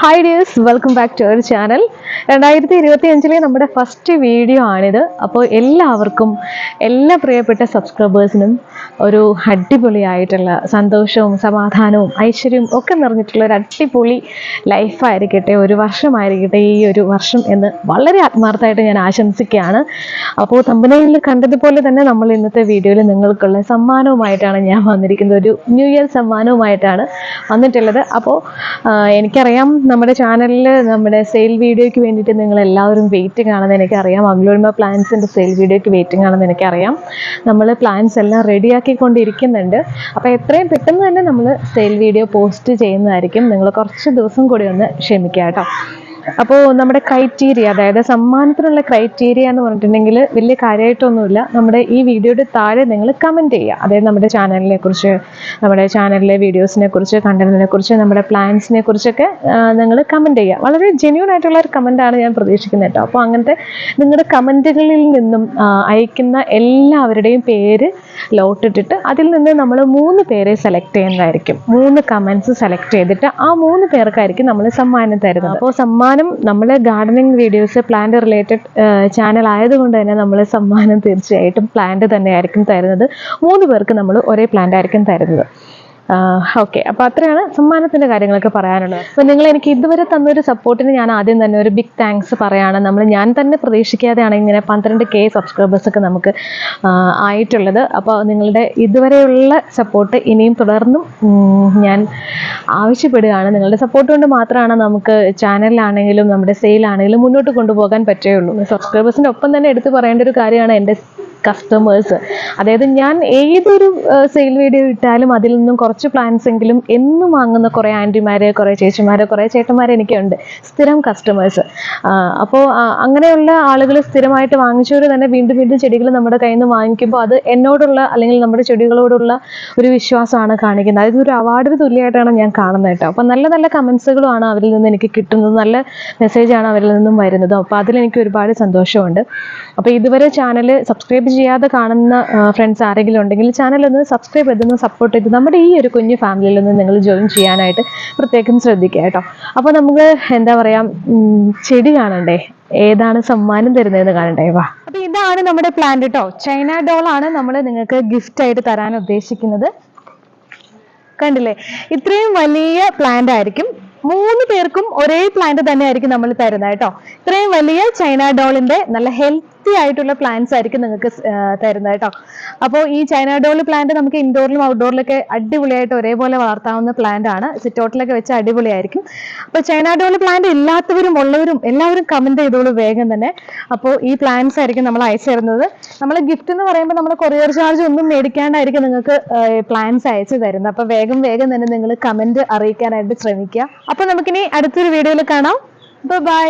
Hi dears welcome back to our channel രണ്ടായിരത്തി ഇരുപത്തി അഞ്ചിലെ നമ്മുടെ ഫസ്റ്റ് വീഡിയോ ആണിത്. അപ്പോൾ എല്ലാവർക്കും എല്ലാ പ്രിയപ്പെട്ട സബ്സ്ക്രൈബേഴ്സിനും ഒരു അടിപൊളിയായിട്ടുള്ള സന്തോഷവും സമാധാനവും ഐശ്വര്യവും ഒക്കെ നിറഞ്ഞിട്ടുള്ള ഒരു അടിപൊളി ലൈഫായിരിക്കട്ടെ ഒരു വർഷമായിരിക്കട്ടെ ഈ ഒരു വർഷം എന്ന് വളരെ ആത്മാർത്ഥമായിട്ട് ഞാൻ ആശംസിക്കുകയാണ്. അപ്പോൾ തമ്പനയിൽ കണ്ടതുപോലെ തന്നെ നമ്മൾ ഇന്നത്തെ വീഡിയോയിൽ നിങ്ങൾക്കുള്ള സമ്മാനവുമായിട്ടാണ് ഞാൻ വന്നിരിക്കുന്നത്. ഒരു ന്യൂ ഇയർ സമ്മാനവുമായിട്ടാണ് വന്നിട്ടുള്ളത്. അപ്പോൾ എനിക്കറിയാം നമ്മുടെ ചാനലിൽ നമ്മുടെ സെയിൽ വീഡിയോയ്ക്ക് വേണ്ടിയിട്ട് നിങ്ങൾ എല്ലാവരും വെയിറ്റിംഗ് ആണെന്ന് എനിക്കറിയാം അഗ്ലോണിമ പ്ലാൻസിന്റെ സെയിൽ വീഡിയോയ്ക്ക് വെയിറ്റിംഗ് ആണെന്ന് എനിക്കറിയാം. നമ്മൾ പ്ലാൻസ് എല്ലാം റെഡിയാക്കിക്കൊണ്ടിരിക്കുന്നുണ്ട് അപ്പോൾ എത്രയും പെട്ടെന്ന് തന്നെ നമ്മൾ സെയിൽ വീഡിയോ പോസ്റ്റ് ചെയ്യുന്നതായിരിക്കും. നിങ്ങൾ കുറച്ച് ദിവസം കൂടി ഒന്ന് ക്ഷമിക്കുക കേട്ടോ അപ്പോൾ നമ്മുടെ ക്രൈറ്റീരിയ അതായത് സമ്മാനത്തിനുള്ള ക്രൈറ്റീരിയ എന്ന് പറഞ്ഞിട്ടുണ്ടെങ്കിൽ വലിയ കാര്യമായിട്ടൊന്നുമില്ല. നമ്മുടെ ഈ വീഡിയോയുടെ താഴെ നിങ്ങൾ കമന്റ് ചെയ്യുക. അതായത് നമ്മുടെ ചാനലിനെ കുറിച്ച് നമ്മുടെ ചാനലിലെ വീഡിയോസിനെ കുറിച്ച് കണ്ടന്റിനെ കുറിച്ച് നമ്മുടെ പ്ലാൻസിനെ കുറിച്ചൊക്കെ നിങ്ങൾ കമന്റ് ചെയ്യുക. വളരെ ജെന്യൂൺ ആയിട്ടുള്ള ഒരു കമന്റാണ് ഞാൻ പ്രതീക്ഷിക്കുന്നത് കേട്ടോ. അപ്പോൾ അങ്ങനത്തെ നിങ്ങളുടെ കമന്റുകളിൽ നിന്നും അയക്കുന്ന എല്ലാവരുടെയും പേര് ലോട്ടിട്ടിട്ട് അതിൽ നിന്ന് നമ്മൾ മൂന്ന് പേരെ സെലക്ട് ചെയ്യുന്നതായിരിക്കും. മൂന്ന് കമൻസ് സെലക്ട് ചെയ്തിട്ട് ആ മൂന്ന് പേർക്കായിരിക്കും നമ്മൾ സമ്മാനം തരുന്നത്. അപ്പോൾ സമ്മാനം നമ്മൾ gardening videos plant related channel ആയതുകൊണ്ട് തന്നെ നമ്മൾ സമ്മാനം തീർച്ചയായിട്ടും പ്ലാന്റ് തന്നെയായിരിക്കും തരുന്നത്. മൂന്ന് പേർക്ക് നമ്മൾ ഒരേ പ്ലാന്റ് ആയിരിക്കും തരുന്നത്. ഓക്കെ അപ്പോൾ അത്രയാണ് സമ്മാനത്തിന്റെ കാര്യങ്ങളൊക്കെ പറയാനുള്ളത്. അപ്പോൾ നിങ്ങൾ എനിക്ക് ഇതുവരെ തന്നൊരു സപ്പോർട്ടിന് ഞാൻ ആദ്യം തന്നെ ഒരു ബിഗ് താങ്ക്സ് പറയാണ്. നമ്മൾ ഞാൻ തന്നെ പ്രതീക്ഷിക്കാതെയാണ് ഇങ്ങനെ പന്ത്രണ്ട് കെ സബ്സ്ക്രൈബേഴ്സൊക്കെ നമുക്ക് ആയിട്ടുള്ളത്. അപ്പോൾ നിങ്ങളുടെ ഇതുവരെയുള്ള സപ്പോർട്ട് ഇനിയും തുടർന്നും ഞാൻ ആവശ്യപ്പെടുകയാണ്. നിങ്ങളുടെ സപ്പോർട്ട് കൊണ്ട് മാത്രമാണ് നമുക്ക് ചാനലിലാണെങ്കിലും നമ്മുടെ സെയിലാണെങ്കിലും മുന്നോട്ട് കൊണ്ടുപോകാൻ പറ്റുകയുള്ളൂ. സബ്സ്ക്രൈബേഴ്സിന്റെ ഒപ്പം തന്നെ എടുത്തു പറയേണ്ട ഒരു കാര്യമാണ് എന്റെ കസ്റ്റമേഴ്സ് അതായത് ഞാൻ ഏതൊരു സെയിൽ വീഡിയോ ഇട്ടാലും അതിൽ നിന്നും കുറച്ച് പ്ലാൻസ് എങ്കിലും എന്നും വാങ്ങുന്ന കുറേ ആന്റിമാരെ കുറേ ചേച്ചിമാരെ കുറേ ചേട്ടന്മാർ എനിക്കുണ്ട്. സ്ഥിരം കസ്റ്റമേഴ്സ് അപ്പോൾ അങ്ങനെയുള്ള ആളുകൾ സ്ഥിരമായിട്ട് വാങ്ങിച്ചവർ തന്നെ വീണ്ടും വീണ്ടും ചെടികൾ നമ്മുടെ കയ്യിൽ നിന്ന് വാങ്ങിക്കുമ്പോൾ അത് എന്നോടുള്ള അല്ലെങ്കിൽ നമ്മുടെ ചെടികളോടുള്ള ഒരു വിശ്വാസമാണ് കാണിക്കുന്നത്. അതായത് ഒരു അവാർഡിന് തുല്യമായിട്ടാണ് ഞാൻ കാണുന്നത് കേട്ടോ. അപ്പോൾ നല്ല നല്ല കമൻസുകളുമാണ് അവരിൽ നിന്ന് എനിക്ക് കിട്ടുന്നത്. നല്ല മെസ്സേജാണ് അവരിൽ നിന്നും വരുന്നത്. അപ്പോൾ അതിലെനിക്ക് ഒരുപാട് സന്തോഷമുണ്ട്. അപ്പോൾ ഇതുവരെ ചാനൽ സബ്സ്ക്രൈബ് ചെയ്യാതെ കാണുന്ന ഫ്രണ്ട്സ് ആരെങ്കിലും ഉണ്ടെങ്കിൽ ചാനൽ ഒന്ന് സബ്സ്ക്രൈബ് ചെയ്തൊന്ന് സപ്പോർട്ട് ചെയ്ത് നമ്മുടെ ഈ ഒരു കുഞ്ഞു ഫാമിലിയിൽ ഒന്ന് നിങ്ങൾ ജോയിൻ ചെയ്യാനായിട്ട് പ്രത്യേകം ശ്രദ്ധിക്കുക കേട്ടോ. അപ്പോൾ നമുക്ക് എന്താ പറയുക ചെടി കാണണ്ടേ? ഏതാണ് സമ്മാനം തരുന്നതെന്ന് കാണണ്ടേ? വാ. അപ്പോൾ ഇതാണ് നമ്മുടെ പ്ലാൻ കേട്ടോ ചൈന ഡോൾ ആണ് നമ്മൾ നിങ്ങൾക്ക് ഗിഫ്റ്റ് ആയിട്ട് തരാൻ ഉദ്ദേശിക്കുന്നത്. കണ്ടില്ലേ? ഇത്രയും വലിയ പ്ലാന്റ് ആയിരിക്കും. മൂന്ന് പേർക്കും ഒരേ പ്ലാന്റ് തന്നെ ആയിരിക്കും നമ്മൾ തരുന്നത് കേട്ടോ. ഇത്രയും വലിയ ചൈന ഡോളിന്റെ നല്ല ഹെൽത്തി ആയിട്ടുള്ള പ്ലാന്റ്സ് ആയിരിക്കും നിങ്ങൾക്ക് തരുന്നത് കേട്ടോ. അപ്പോൾ ഈ ചൈന ഡോൾ പ്ലാന്റ് നമുക്ക് ഇൻഡോറിലും ഔട്ട്ഡോറിലൊക്കെ അടിപൊളിയായിട്ട് ഒരേപോലെ വളർത്താവുന്ന പ്ലാന്റ് ആണ്. സിറ്റോട്ടിലൊക്കെ വെച്ച് അടിപൊളിയായിരിക്കും. അപ്പോൾ ചൈന ഡോൾ പ്ലാന്റ് ഇല്ലാത്തവരും ഉള്ളവരും എല്ലാവരും കമന്റ് ചെയ്തോളൂ വേഗം തന്നെ. അപ്പോൾ ഈ പ്ലാന്റ്സ് ആയിരിക്കും നമ്മൾ അയച്ചു തരുന്നത്. നമ്മൾ ഗിഫ്റ്റ് എന്ന് പറയുമ്പോൾ നമ്മൾ കൊറിയർ ചാർജ് ഒന്നും മേടിക്കാണ്ടായിരിക്കും നിങ്ങൾക്ക് പ്ലാൻസ് അയച്ചു തരുന്നത്. അപ്പോൾ വേഗം വേഗം തന്നെ നിങ്ങൾ കമന്റ് അറിയിക്കാനായിട്ട് ശ്രമിക്കുക. അപ്പോൾ നമുക്കിനി അടുത്തൊരു വീഡിയോയിൽ കാണാം. ബൈ